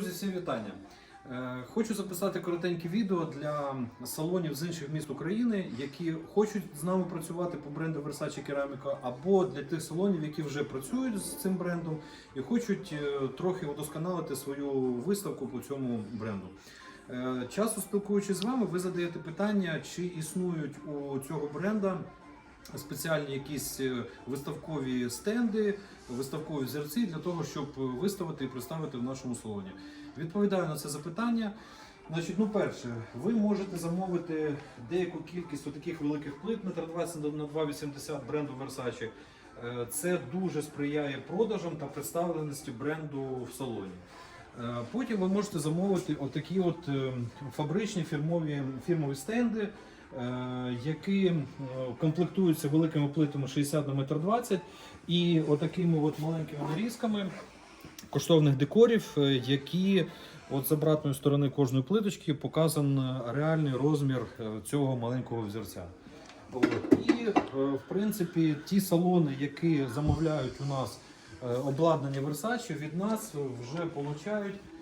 Друзі, всім вітання. Е, Хочу записати коротеньке відео для салонів з інших міст України, які хочуть з нами працювати по бренду Versace Кераміка, або для тих салонів, які вже працюють з цим брендом і хочуть е, трохи удосконалити свою виставку по цьому бренду. Е, Часто спілкуючись з вами, ви задаєте питання, чи існують у цього бренда спеціальні якісь е, виставкові стенди, виставкові взірці для того, щоб виставити і представити в нашому салоні. Відповідаю на це запитання. Значить, ну перше, ви можете замовити деяку кількість таких великих плит 1,20 на 2,80 бренду Versace. Е, Це дуже сприяє продажам та представленості бренду в салоні. Е, Потім ви можете замовити отакі от е, фабричні фірмові, фірмові стенди, е, які е, комплектуються великими плитами 60 на 1,20 м і отакими от маленькими нарізками коштовних декорів, е, які от з обратної сторони кожної плиточки показан реальний розмір е, цього маленького взірця. І е, в принципі ті салони, які замовляють у нас е, обладнання Versace, від нас вже получають е,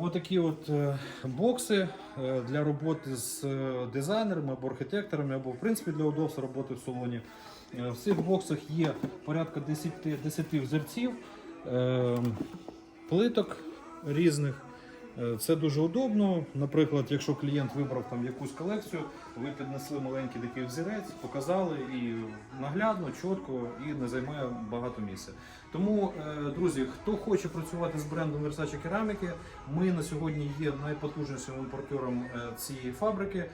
отакі от е, бокси е, для роботи з е, дизайнерами або архітекторами, або в принципі для удобства роботи в салоні. Е, В цих боксах є порядка 10, 10 взірців, е, плиток різних. Е, Це дуже удобно. Наприклад, якщо клієнт вибрав там якусь колекцію, ви піднесли маленький такий взірець, показали і наглядно, чітко і не займає багато місця. Тому, е, друзі, хто хоче працювати з брендом Versace Кераміки, ми на сьогодні є найпотужнішим імпортером е, цієї фабрики.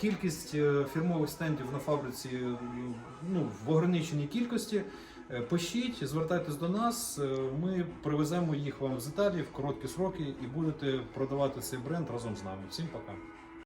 Кількість фірмових стендів на фабриці ну, в ограниченій кількості. Е, Пишіть, звертайтесь до нас. е, Ми привеземо їх вам з Італії в короткі сроки і будете продавати цей бренд разом з нами. Всім пока.